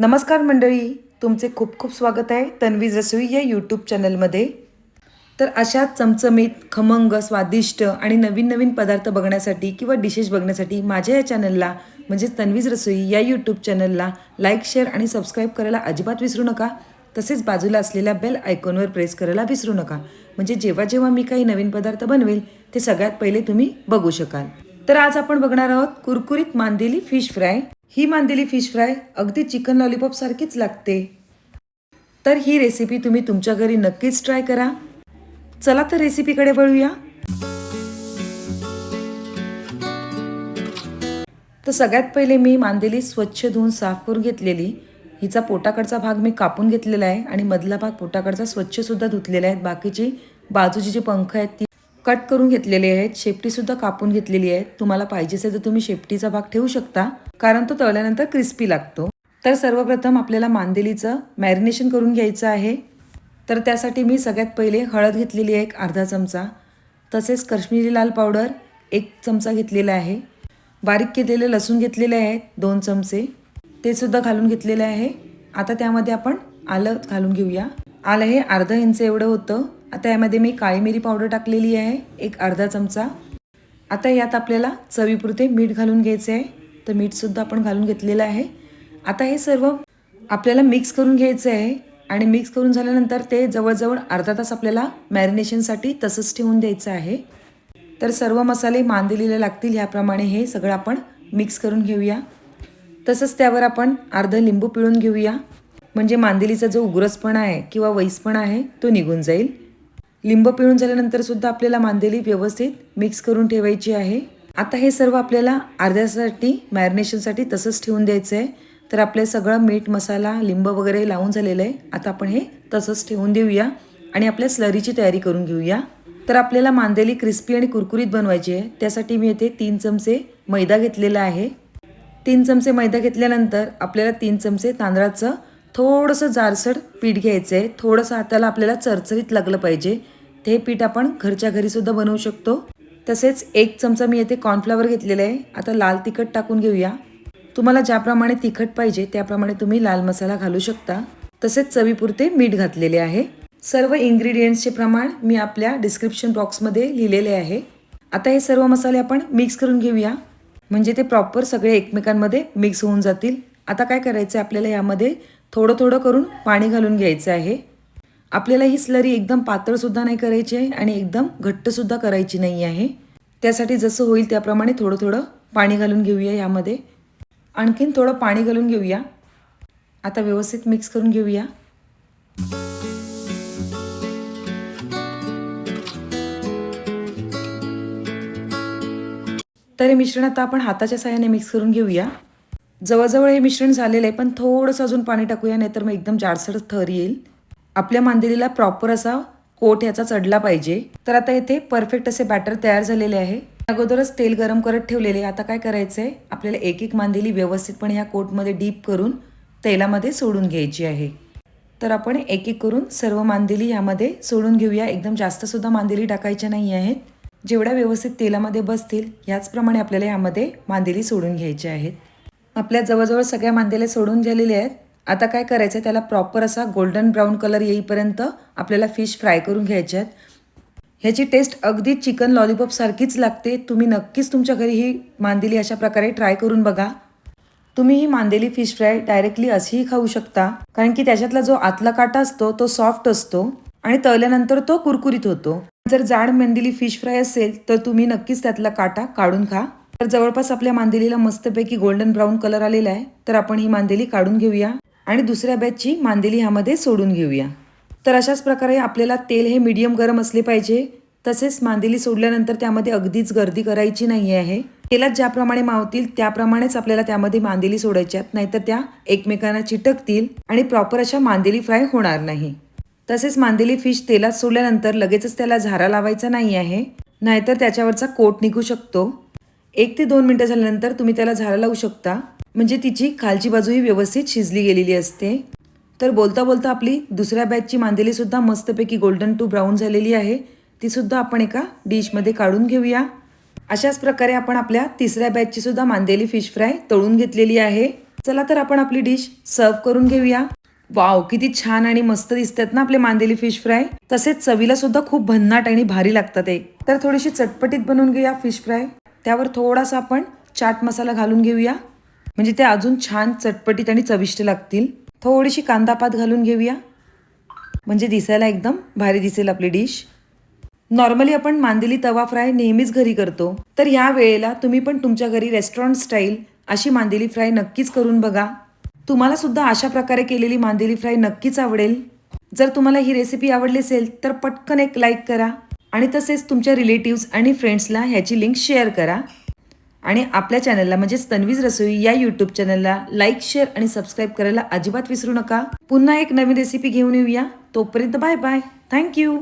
नमस्कार मंडळी तुमचे खूप खूप स्वागत आहे तन्वीज रसोई या यूट्यूब चॅनलमध्ये तर अशा चमचमीत खमंग स्वादिष्ट आणि नवीन नवीन पदार्थ बघण्यासाठी किंवा डिशेस बघण्यासाठी माझ्या या चॅनलला म्हणजे तन्वीज रसोई या यूट्यूब चॅनलला लाईक शेअर आणि सबस्क्राईब करायला अजिबात विसरू नका. तसेच बाजूला असलेल्या बेल आयकॉनवर प्रेस करायला विसरू नका. म्हणजे जेव्हा जेव्हा मी काही नवीन पदार्थ बनवेल ते सगळ्यात पहिले तुम्ही बघू शकाल. तर आज आपण बघणार आहोत कुरकुरीत मांदेली फिश फ्राय ही मांदेली फिश फ्राय अगदी चिकन लॉलीपॉपसारखीच लागते. तर ही रेसिपी तुम्ही तुमच्या घरी नक्कीच ट्राय करा. चला तर रेसिपीकडे वळूया. तर सगळ्यात पहिले मी मांदेली स्वच्छ धुवून साफ करून घेतलेली. हिचा पोटाकडचा भाग मी कापून घेतलेला आहे आणि मधला भाग पोटाकडचा स्वच्छसुद्धा धुतलेला आहे. बाकीची बाजूची जी पंख आहेत ती कट करून घेतलेले आहेत शेपटीसुद्धा कापून घेतलेली आहे तुम्हाला पाहिजे असेल तर तुम्ही शेपटीचा भाग ठेवू शकता कारण तो तळल्यानंतर क्रिस्पी लागतो. तर सर्वप्रथम आपल्याला मांदेलीचं मॅरिनेशन करून घ्यायचं आहे. तर त्यासाठी मी सगळ्यात पहिले हळद घेतलेली आहे एक अर्धा चमचा. तसेच कश्मीरी लाल पावडर एक चमचा घेतलेला आहे. बारीक केलेले लसूण घेतलेले आहेत दोन चमचे. ते सुद्धा घालून घेतलेले आहे. आता त्यामध्ये आपण आलं घालून घेऊया. आलं हे अर्धा इंच एवढं होतं. आता यामध्ये मी काळी मिरी पावडर टाकलेली आहे एक अर्धा चमचा. आता यात आपल्याला चवीपुरते मीठ घालून घ्यायचे आहे. तर मीठसुद्धा आपण घालून घेतलेलं आहे. आता हे सर्व आपल्याला मिक्स करून घ्यायचं आहे आणि मिक्स करून झाल्यानंतर ते जवळजवळ अर्धा तास आपल्याला मॅरिनेशनसाठी तसंच ठेवून द्यायचं आहे. तर सर्व मसाले मांदेलीला लागतील ह्याप्रमाणे हे सगळं आपण मिक्स करून घेऊया. तसंच त्यावर आपण अर्ध लिंबू पिळून घेऊया. म्हणजे मांदेलीचा जो उग्रसपणा आहे किंवा वैसपणा आहे तो निघून जाईल. लिंबू पिळून झाल्यानंतर सुद्धा आपल्याला मांदेली व्यवस्थित मिक्स करून ठेवायची आहे. आता हे सर्व आपल्याला अर्ध्यासाठी मॅरिनेशनसाठी तसंच ठेवून द्यायचं आहे तर आपलं सगळं मीठ मसाला लिंब वगैरे लावून झालेलं आहे. आता आपण हे तसंच ठेवून देऊया आणि आपल्या स्लरीची तयारी करून घेऊया. तर आपल्याला मांदेली क्रिस्पी आणि कुरकुरीत बनवायची आहे. त्यासाठी मी येथे तीन चमचे मैदा घेतलेला आहे. तीन चमचे मैदा घेतल्यानंतर आपल्याला तीन चमचे तांदळाचं थोडंसं जारसड पीठ घ्यायचं आहे थोडंसं हाताला आपल्याला चरचरीत लागलं पाहिजे. ते पीठ आपण घरच्या घरीसुद्धा बनवू शकतो. तसेच एक चमचा मी येथे कॉर्नफ्लॉवर घेतलेलं आहे. आता लाल तिखट टाकून घेऊया. तुम्हाला ज्याप्रमाणे तिखट पाहिजे त्याप्रमाणे तुम्ही लाल मसाला घालू शकता. तसेच चवीपुरते मीठ घातलेले आहे. सर्व इन्ग्रेडियंट्सचे प्रमाण मी आपल्या डिस्क्रिप्शन बॉक्समध्ये लिहिलेले आहे. आता हे सर्व मसाले आपण मिक्स करून घेऊया. म्हणजे ते प्रॉपर सगळे एकमेकांमध्ये मिक्स होऊन जातील. आता काय करायचं आहे आपल्याला यामध्ये? थोडं थोडं करून पाणी घालून घ्यायचं आहे. आपल्याला ही स्लरी एकदम पातळसुद्धा नाही करायची आहे आणि एकदम घट्टसुद्धा करायची नाही आहे. त्यासाठी जसं होईल त्याप्रमाणे थोडं थोडं पाणी घालून घेऊया यामध्ये. आणखीन थोडं पाणी घालून घेऊया. आता व्यवस्थित मिक्स करून घेऊया. तर हे मिश्रण आता आपण हाताच्या साह्याने मिक्स करून घेऊया. जवळजवळ हे मिश्रण झालेलं आहे पण थोडंसं अजून पाणी टाकूया नाहीतर मग एकदम जाडसर थर येईल. आपल्या मांदेलीला प्रॉपर असा कोट याचा चढला पाहिजे. तर आता इथे परफेक्ट असे बॅटर तयार झालेले आहे. अगोदरच तेल गरम करत ठेवलेले आता काय करायचं आहे आपल्याला एक एक मांदेली व्यवस्थितपणे या कोटमध्ये डीप करून तेलामध्ये सोडून घ्यायची आहे. तर आपण एक एक करून सर्व मांदेली यामध्ये सोडून घेऊया. एकदम जास्त सुद्धा मांदेली टाकायच्या नाही आहेत. जेवढ्या व्यवस्थित तेलामध्ये बसतील याचप्रमाणे आपल्याला यामध्ये मांदेली सोडून घ्यायच्या आहेत. आपल्या जवळजवळ सगळ्या मांदेल्या सोडून झालेले आहेत. आता काय करायचं आहे त्याला प्रॉपर असा गोल्डन ब्राऊन कलर येईपर्यंत आपल्याला फिश फ्राय करून घ्यायचे आहेत. ह्याची टेस्ट अगदी चिकन लॉलीपॉप सारखीच लागते. तुम्ही नक्कीच तुमच्या घरी ही मांदेली अशा प्रकारे ट्राय करून बघा. तुम्ही ही मांदेली फिश फ्राय डायरेक्टली अशीही खाऊ शकता. कारण की त्याच्यातला जो आतला काटा असतो तो सॉफ्ट असतो आणि तळल्यानंतर तो कुरकुरीत होतो. जर जाड मांदेली फिश फ्राय असेल तर तुम्ही नक्कीच त्यातला काटा काढून खा. तर जवळपास आपल्या मांदेलीला मस्तपैकी गोल्डन ब्राऊन कलर आलेला आहे. तर आपण ही मांदेली काढून घेऊया आणि दुसऱ्या बॅचची मांदेली ह्यामध्ये सोडून घेऊया. तर अशाच प्रकारे आपल्याला तेल हे मीडियम गरम असले पाहिजे. तसेच मांदेली सोडल्यानंतर त्यामध्ये अगदीच गर्दी करायची नाही आहे. तेलात ज्याप्रमाणे मावतील त्याप्रमाणेच आपल्याला त्यामध्ये मांदेली सोडायच्या नाहीतर त्या एकमेकांना चिटकतील आणि प्रॉपर अशा मांदेली फ्राय होणार नाही. तसेच मांदेली फिश तेलात सोडल्यानंतर लगेचच त्याला झारा लावायचा नाही आहे. नाहीतर त्याच्यावरचा कोट निघू शकतो. एक ते दोन मिनटं झाल्यानंतर तुम्ही त्याला झारा लावू शकता. म्हणजे तिची खालची बाजूही व्यवस्थित शिजली गेलेली असते. तर बोलता बोलता आपली दुसऱ्या बॅचची मांदेलीसुद्धा मस्तपैकी गोल्डन टू ब्राऊन झालेली आहे. तीसुद्धा आपण एका डिशमध्ये काढून घेऊया. अशाच प्रकारे आपण आपल्या तिसऱ्या बॅचची सुद्धा मांदेली फिश फ्राय तळून घेतलेली आहे. चला तर आपण आपली डिश सर्व करून घेऊया. वाव किती छान आणि मस्त दिसतात ना आपले मांदेली फिश फ्राय तसेच चवीला सुद्धा खूप भन्नाट आणि भारी लागतात ते. तर थोडीशी चटपटीत बनवून घेऊया फिश फ्राय त्यावर थोडासा आपण चाट मसाला घालून घेऊया. म्हणजे ते अजून छान चटपटीत आणि चविष्ट लागतील. थोडीशी कांदापात घालून घेऊया. म्हणजे दिसायला एकदम भारी दिसेल आपली डिश. नॉर्मली आपण मांदेली तवा फ्राय नेहमीच घरी करतो. तर ह्या वेळेला तुम्ही पण तुमच्या घरी रेस्टॉरंट स्टाईल अशी मांदेली फ्राय नक्कीच करून बघा. तुम्हाला सुद्धा अशा प्रकारे केलेली मांदेली फ्राय नक्कीच आवडेल. जर तुम्हाला ही रेसिपी आवडली असेल तर पटकन एक लाईक करा. आणि तसेच तुमच्या रिलेटिव्ज आणि फ्रेंड्सला ह्याची लिंक शेअर करा. आणि आपल्या चॅनलला म्हणजेच तन्वीज रसोई या यूट्यूब चॅनलला लाईक शेअर आणि सबस्क्राईब करायला अजिबात विसरू नका. पुन्हा एक नवीन रेसिपी घेऊन येऊया. तोपर्यंत बाय बाय थँक्यू